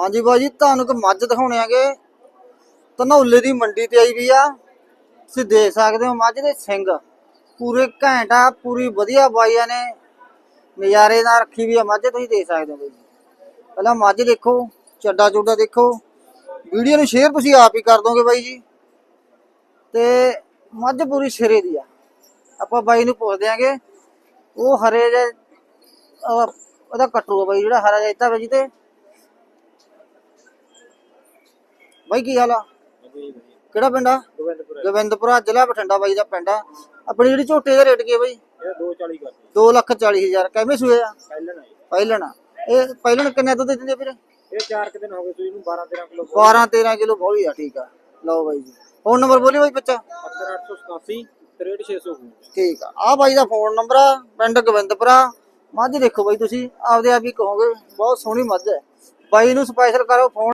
ਹਾਂਜੀ ਬਾਈ ਜੀ ਤੁਹਾਨੂੰ ਇੱਕ ਮੱਝ ਦਿਖਾਉਣੇ ਆਗੇ ਧਨੌਲੇ ਦੀ ਮੰਡੀ ਤੇ ਆਈ ਵੀ ਆ। ਤੁਸੀਂ ਦੇਖ ਸਕਦੇ ਹੋ ਮੱਝ ਦੇ ਸਿੰਘ ਪੂਰੇ ਘੈਂਟ ਪੂਰੀ ਵਧੀਆ ਬਾਈਆਂ ਨੇ। ਨਜ਼ਾਰੇ ਨਾਲ ਰੱਖੀ ਵੀ ਆ ਮੱਝ, ਤੁਸੀਂ ਦੇਖ ਸਕਦੇ ਹੋ ਬਾਈ ਜੀ। ਪਹਿਲਾਂ ਮੱਝ ਦੇਖੋ, ਚੱਡਾ ਚੁੱਡਾ ਦੇਖੋ। ਵੀਡੀਓ ਨੂੰ ਸ਼ੇਅਰ ਤੁਸੀਂ ਆਪ ਹੀ ਕਰ ਦੋਗੇ ਬਾਈ ਜੀ। ਤੇ ਮੱਝ ਪੂਰੀ ਸਿਰੇ ਦੀ ਆ। ਆਪਾਂ ਬਾਈ ਨੂੰ ਪੁੱਛ ਦਿਆਂਗੇ ਉਹ ਹਰੇ ਜੇ ਉਹਦਾ ਕੱਟੂ ਬਾਈ, ਜਿਹੜਾ ਹਰਾ ਜਾਇਤਾ ਬਾਈ ਜੀ ਤੇ ਬਾਈ ਕੀ ਹਾਲ ਆ? ਕਿਹੜਾ ਪਿੰਡ ਆ? ਗੋਬਿੰਦਪੁਰ। ਜ਼ਿਲ੍ਹਾ ਬਠਿੰਡਾ ਬਾਈ ਦਾ ਪਿੰਡ ਆ। ਆਪਣੀ ਜਿਹੜੀ ਝੋਟੇ ਦਾ ਰੇਟ ਕੀ ਬਾਈ? ਇਹ 240 ਕਰਦੇ 2 ਲੱਖ 40 ਹਜ਼ਾਰ। ਕਿਵੇਂ ਸੂਏ ਆ? ਪਹਿਲਣ ਪਹਿਲਣ। ਇਹ ਪਹਿਲਣ ਕਿੰਨੇ ਦੁੱਧ ਦਿੰਦੇ ਵੀਰੇ? ਇਹ 4 ਦਿਨ ਹੋ ਗਏ ਸੂਈ ਨੂੰ 12 13 ਕਿਲੋ 12 13 ਕਿਲੋ ਬੋਲੀ ਆ ਠੀਕ ਆ। ਲਓ ਬਾਈ ਜੀ। ਫੋਨ ਨੰਬਰ ਬੋਲੀ ਬਾਈ ਬੱਚਾ। 88887 63600 ਠੀਕ ਆ। ਆ ਬਾਈ ਦਾ ਫੋਨ ਨੰਬਰ ਆ ਪਿੰਡ ਗੋਬਿੰਦਪੁਰਾ ਮੱਝ ਦੇਖੋ ਬਾਈ ਤੁਸੀਂ ਆਪਦੇ ਆਪ ਹੀ ਕਹੋਗੇ ਬਹੁਤ ਸੋਹਣੀ ਮੱਝ ਹੈ। ਬਾਈ ਨੂੰ ਸਪੈਸ਼ਲ ਕਰੋ ਫੋਨ